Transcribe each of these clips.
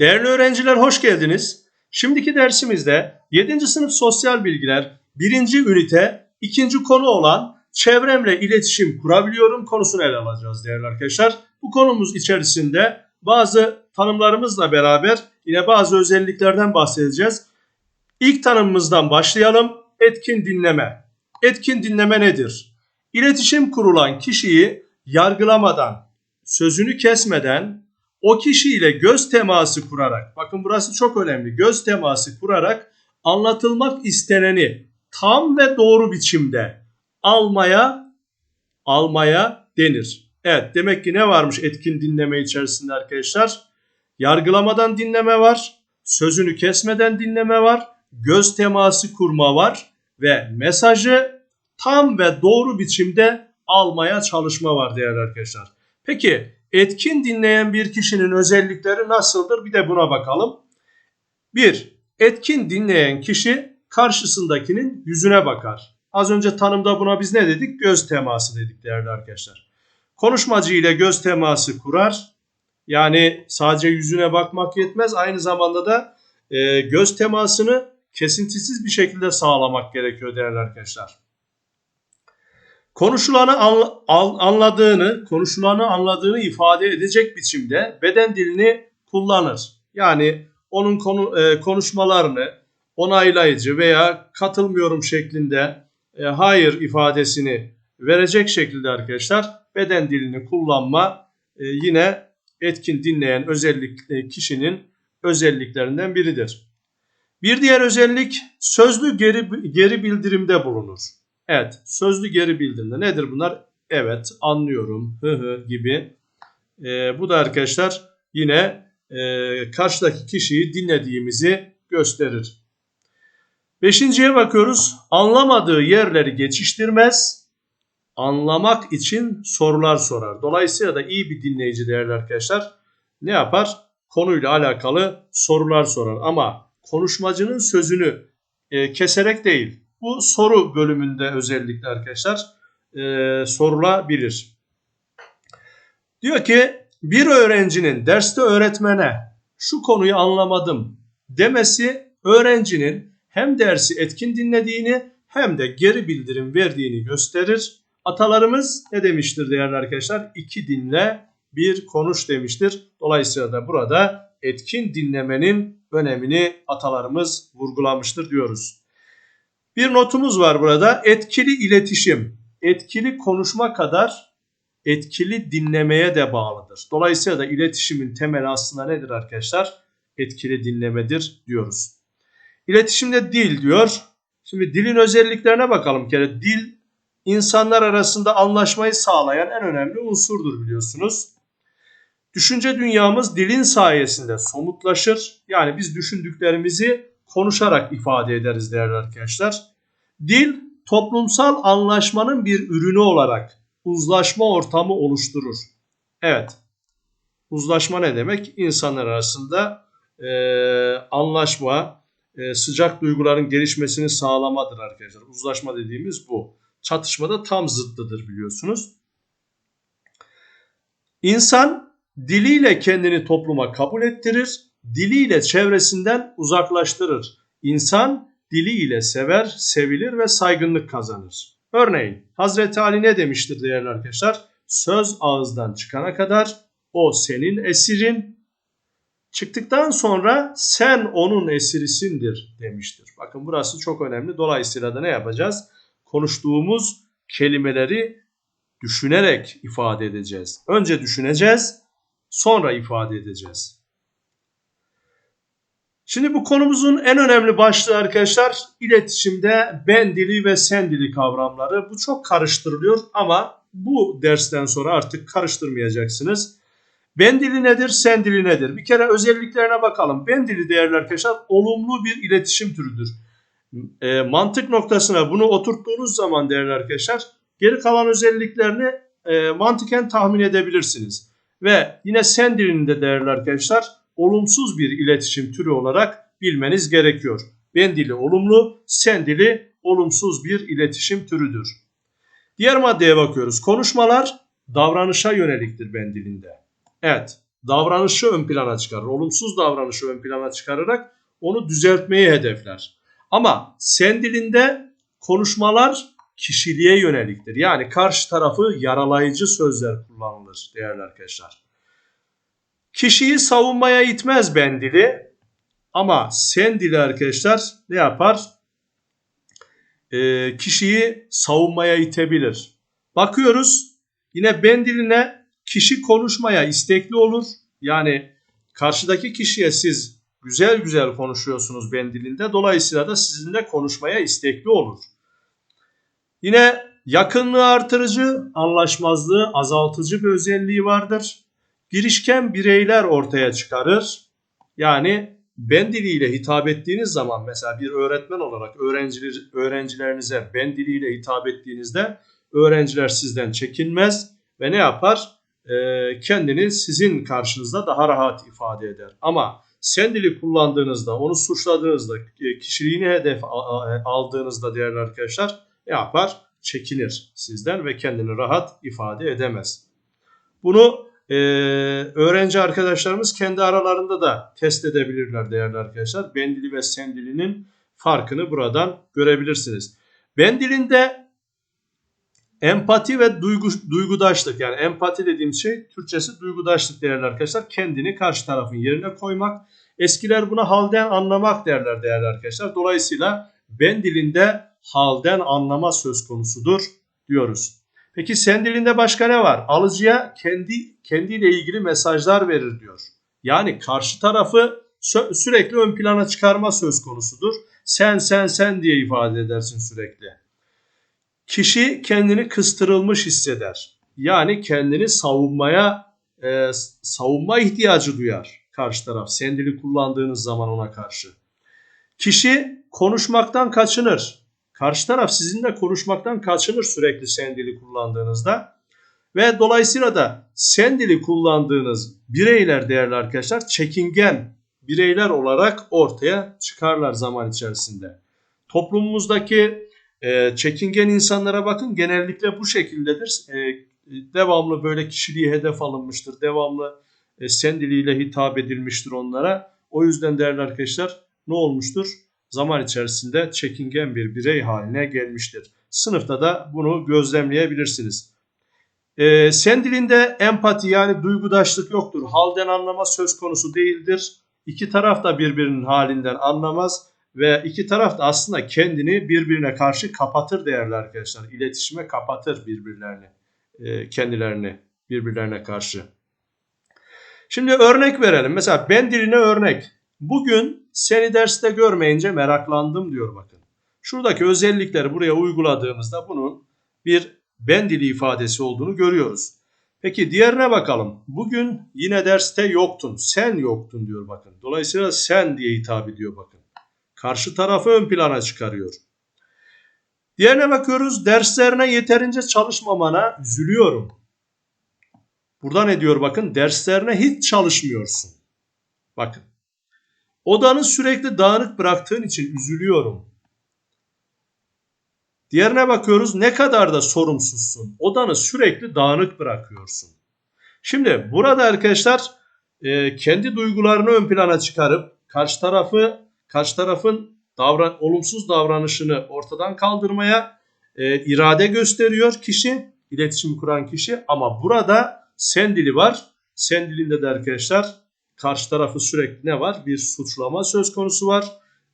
Değerli öğrenciler hoş geldiniz. Şimdiki dersimizde 7. sınıf sosyal bilgiler 1. ünite 2. konu olan çevremle iletişim kurabiliyorum konusunu ele alacağız değerli arkadaşlar. Bu konumuz içerisinde bazı tanımlarımızla beraber yine bazı özelliklerden bahsedeceğiz. İlk tanımımızdan başlayalım. Etkin dinleme. Etkin dinleme nedir? İletişim kurulan kişiyi yargılamadan, sözünü kesmeden, o kişiyle göz teması kurarak, bakın burası çok önemli, göz teması kurarak anlatılmak isteneni tam ve doğru biçimde almaya almaya denir. Evet demek ki ne varmış etkin dinleme içerisinde arkadaşlar? Yargılamadan dinleme var, sözünü kesmeden dinleme var, göz teması kurma var ve mesajı tam ve doğru biçimde almaya çalışma var değerli arkadaşlar. Peki etkin dinleyen bir kişinin özellikleri nasıldır? Bir de buna bakalım. 1. Etkin dinleyen kişi karşısındakinin yüzüne bakar. Az önce tanımda buna biz ne dedik? Göz teması dedik değerli arkadaşlar. Konuşmacı ile göz teması kurar. Yani sadece yüzüne bakmak yetmez. Aynı zamanda da e, göz temasını kesintisiz bir şekilde sağlamak gerekiyor değerli arkadaşlar. Konuşulanı anladığını, konuşulanı anladığını ifade edecek biçimde beden dilini kullanır. Yani onun konu, e, konuşmalarını onaylayıcı veya katılmıyorum şeklinde e, hayır ifadesini verecek şekilde arkadaşlar beden dilini kullanma e, yine etkin dinleyen özellik e, kişinin özelliklerinden biridir. Bir diğer özellik sözlü geri, geri bildirimde bulunur. Evet, sözlü geri bildirimde nedir bunlar? Evet, anlıyorum, hı hı gibi. Ee, bu da arkadaşlar yine e, karşıdaki kişiyi dinlediğimizi gösterir. Beşinciye bakıyoruz. Anlamadığı yerleri geçiştirmez, anlamak için sorular sorar. Dolayısıyla da iyi bir dinleyici değerli arkadaşlar ne yapar? Konuyla alakalı sorular sorar. Ama konuşmacının sözünü e, keserek değil, bu soru bölümünde özellikle arkadaşlar e, sorulabilir. Diyor ki bir öğrencinin derste öğretmene şu konuyu anlamadım demesi öğrencinin hem dersi etkin dinlediğini hem de geri bildirim verdiğini gösterir. Atalarımız ne demiştir değerli arkadaşlar? İki dinle bir konuş demiştir. Dolayısıyla da burada etkin dinlemenin önemini atalarımız vurgulamıştır diyoruz. Bir notumuz var burada. Etkili iletişim, etkili konuşma kadar etkili dinlemeye de bağlıdır. Dolayısıyla da iletişimin temeli aslında nedir arkadaşlar? Etkili dinlemedir diyoruz. İletişimde dil diyor. Şimdi dilin özelliklerine bakalım. Bir kere dil insanlar arasında anlaşmayı sağlayan en önemli unsurdur biliyorsunuz. Düşünce dünyamız dilin sayesinde somutlaşır. Yani biz düşündüklerimizi konuşarak ifade ederiz değerli arkadaşlar. Dil toplumsal anlaşmanın bir ürünü olarak uzlaşma ortamı oluşturur. Evet. Uzlaşma ne demek? İnsanlar arasında e, anlaşma, e, sıcak duyguların gelişmesini sağlamadır arkadaşlar. Uzlaşma dediğimiz bu. Çatışmada tam zıttıdır biliyorsunuz. İnsan diliyle kendini topluma kabul ettirir, diliyle çevresinden uzaklaştırır. İnsan diliyle sever, sevilir ve saygınlık kazanır. Örneğin Hazreti Ali ne demiştir değerli arkadaşlar? Söz ağızdan çıkana kadar o senin esirin, çıktıktan sonra sen onun esirisindir demiştir. Bakın burası çok önemli. Dolayısıyla da ne yapacağız? Konuştuğumuz kelimeleri düşünerek ifade edeceğiz. Önce düşüneceğiz, sonra ifade edeceğiz. Şimdi bu konumuzun en önemli başlığı arkadaşlar iletişimde ben dili ve sen dili kavramları. Bu çok karıştırılıyor ama bu dersten sonra artık karıştırmayacaksınız. Ben dili nedir, sen dili nedir? Bir kere özelliklerine bakalım. Ben dili değerli arkadaşlar olumlu bir iletişim türüdür. E, mantık noktasına bunu oturttuğunuz zaman değerli arkadaşlar geri kalan özelliklerini e, mantıken tahmin edebilirsiniz. Ve yine sen dilinde değerli arkadaşlar olumsuz bir iletişim türü olarak bilmeniz gerekiyor. Ben dili olumlu, sen dili olumsuz bir iletişim türüdür. Diğer maddeye bakıyoruz. Konuşmalar davranışa yöneliktir ben dilinde. Evet. davranışı ön plana çıkarır. Olumsuz davranışı ön plana çıkararak onu düzeltmeyi hedefler. Ama sen dilinde konuşmalar kişiliğe yöneliktir. Yani karşı tarafı yaralayıcı sözler kullanılır değerli arkadaşlar. Kişiyi savunmaya itmez ben dili ama sen dili arkadaşlar ne yapar? Ee, kişiyi savunmaya itebilir. Bakıyoruz yine ben diline kişi konuşmaya istekli olur. Yani karşıdaki kişiye siz güzel güzel konuşuyorsunuz ben dilinde. Dolayısıyla da sizinle konuşmaya istekli olur. Yine yakınlığı artırıcı, anlaşmazlığı azaltıcı bir özelliği vardır. Girişken bireyler ortaya çıkarır. Yani ben diliyle hitap ettiğiniz zaman mesela bir öğretmen olarak öğrenciler, öğrencilerinize ben diliyle hitap ettiğinizde öğrenciler sizden çekinmez ve ne yapar? Ee, kendini sizin karşınızda daha rahat ifade eder. Ama sen dili kullandığınızda, onu suçladığınızda, e, kişiliğini hedef aldığınızda değerli arkadaşlar ne yapar? Çekinir sizden ve kendini rahat ifade edemez. Bunu e, öğrenci arkadaşlarımız kendi aralarında da test edebilirler değerli arkadaşlar. Ben dili ve sen dilinin farkını buradan görebilirsiniz. Ben dilinde empati ve duygu, duygudaşlık yani empati dediğim şey Türkçesi duygudaşlık değerli arkadaşlar. Kendini karşı tarafın yerine koymak. Eskiler buna halden anlamak derler değerli arkadaşlar. Dolayısıyla ben dilinde halden anlama söz konusudur diyoruz. Peki sen dilinde başka ne var? Alıcıya kendi kendiyle ilgili mesajlar verir diyor. Yani karşı tarafı sü sürekli ön plana çıkarma söz konusudur. Sen sen sen diye ifade edersin sürekli. Kişi kendini kıstırılmış hisseder. Yani kendini savunmaya e, savunma ihtiyacı duyar karşı taraf. Sen dili kullandığınız zaman ona karşı. Kişi konuşmaktan kaçınır. Karşı taraf sizinle konuşmaktan kaçınır sürekli sen dili kullandığınızda. Ve dolayısıyla da sen dili kullandığınız bireyler değerli arkadaşlar çekingen bireyler olarak ortaya çıkarlar zaman içerisinde. Toplumumuzdaki e, çekingen insanlara bakın genellikle bu şekildedir. E, devamlı böyle kişiliği hedef alınmıştır. Devamlı e, sen diliyle hitap edilmiştir onlara. O yüzden değerli arkadaşlar ne olmuştur? Zaman içerisinde çekingen bir birey haline gelmiştir. Sınıfta da bunu gözlemleyebilirsiniz. Ee, sen dilinde empati yani duygudaşlık yoktur. Halden anlama söz konusu değildir. İki taraf da birbirinin halinden anlamaz ve iki taraf da aslında kendini birbirine karşı kapatır değerli arkadaşlar. İletişime kapatır birbirlerini, e, kendilerini birbirlerine karşı. Şimdi örnek verelim. Mesela ben diline örnek. Bugün seni derste görmeyince meraklandım diyor bakın. Şuradaki özellikleri buraya uyguladığımızda bunun bir ben dili ifadesi olduğunu görüyoruz. Peki diğerine bakalım. Bugün yine derste yoktun. Sen yoktun diyor bakın. Dolayısıyla sen diye hitap ediyor bakın. Karşı tarafı ön plana çıkarıyor. Diğerine bakıyoruz. Derslerine yeterince çalışmamana üzülüyorum. Burada ne diyor bakın? Derslerine hiç çalışmıyorsun. Bakın. Odanı sürekli dağınık bıraktığın için üzülüyorum. Diğerine bakıyoruz ne kadar da sorumsuzsun. Odanı sürekli dağınık bırakıyorsun. Şimdi burada arkadaşlar e, kendi duygularını ön plana çıkarıp karşı tarafı karşı tarafın davran olumsuz davranışını ortadan kaldırmaya e, irade gösteriyor kişi, iletişim kuran kişi ama burada sen dili var. Sen dilinde de arkadaşlar karşı tarafı sürekli ne var? Bir suçlama söz konusu var.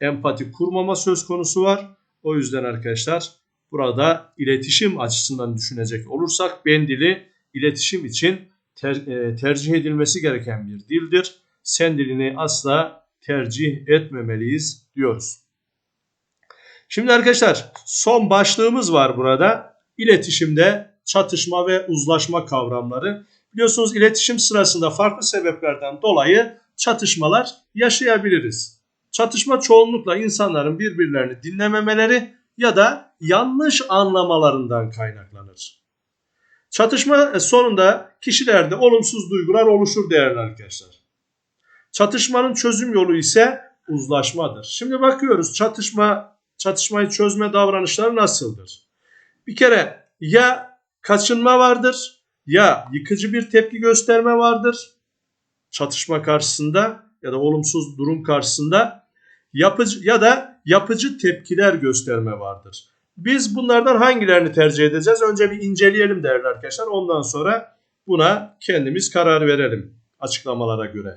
Empati kurmama söz konusu var. O yüzden arkadaşlar burada iletişim açısından düşünecek olursak ben dili iletişim için ter, e, tercih edilmesi gereken bir dildir. Sen dilini asla tercih etmemeliyiz diyoruz. Şimdi arkadaşlar son başlığımız var burada. İletişimde çatışma ve uzlaşma kavramları. Biliyorsunuz iletişim sırasında farklı sebeplerden dolayı çatışmalar yaşayabiliriz. Çatışma çoğunlukla insanların birbirlerini dinlememeleri ya da yanlış anlamalarından kaynaklanır. Çatışma sonunda kişilerde olumsuz duygular oluşur değerli arkadaşlar. Çatışmanın çözüm yolu ise uzlaşmadır. Şimdi bakıyoruz çatışma çatışmayı çözme davranışları nasıldır? Bir kere ya kaçınma vardır ya yıkıcı bir tepki gösterme vardır çatışma karşısında ya da olumsuz durum karşısında yapıcı ya da yapıcı tepkiler gösterme vardır. Biz bunlardan hangilerini tercih edeceğiz? Önce bir inceleyelim değerli arkadaşlar. Ondan sonra buna kendimiz karar verelim açıklamalara göre.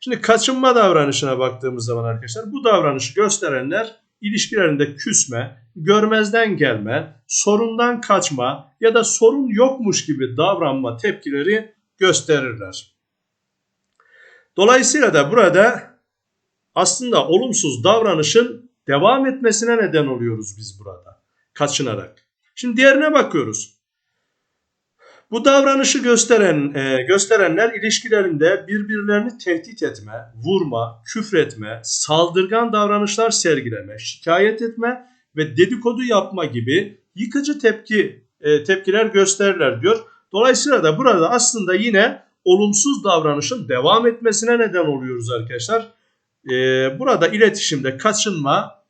Şimdi kaçınma davranışına baktığımız zaman arkadaşlar bu davranışı gösterenler ilişkilerinde küsme, görmezden gelme, sorundan kaçma ya da sorun yokmuş gibi davranma tepkileri gösterirler. Dolayısıyla da burada aslında olumsuz davranışın devam etmesine neden oluyoruz biz burada kaçınarak. Şimdi diğerine bakıyoruz. Bu davranışı gösteren e, gösterenler ilişkilerinde birbirlerini tehdit etme, vurma, küfretme, saldırgan davranışlar sergileme, şikayet etme ve dedikodu yapma gibi yıkıcı tepki e, tepkiler gösterirler diyor. Dolayısıyla da burada aslında yine olumsuz davranışın devam etmesine neden oluyoruz arkadaşlar. E, burada iletişimde kaçınma,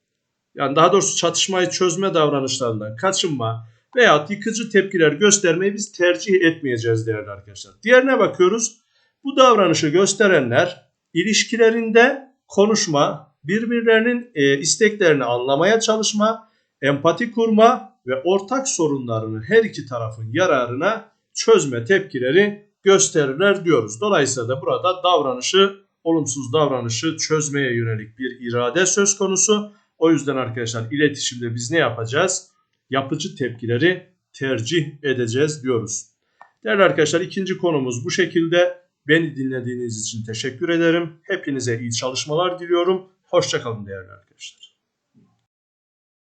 yani daha doğrusu çatışmayı çözme davranışlarından kaçınma veya yıkıcı tepkiler göstermeyi biz tercih etmeyeceğiz değerli arkadaşlar. Diğerine bakıyoruz. Bu davranışı gösterenler ilişkilerinde konuşma, birbirlerinin e, isteklerini anlamaya çalışma, empati kurma ve ortak sorunlarını her iki tarafın yararına çözme tepkileri gösterirler diyoruz. Dolayısıyla da burada davranışı, olumsuz davranışı çözmeye yönelik bir irade söz konusu. O yüzden arkadaşlar iletişimde biz ne yapacağız? Yapıcı tepkileri tercih edeceğiz diyoruz. Değerli arkadaşlar ikinci konumuz bu şekilde. Beni dinlediğiniz için teşekkür ederim. Hepinize iyi çalışmalar diliyorum. Hoşçakalın değerli arkadaşlar.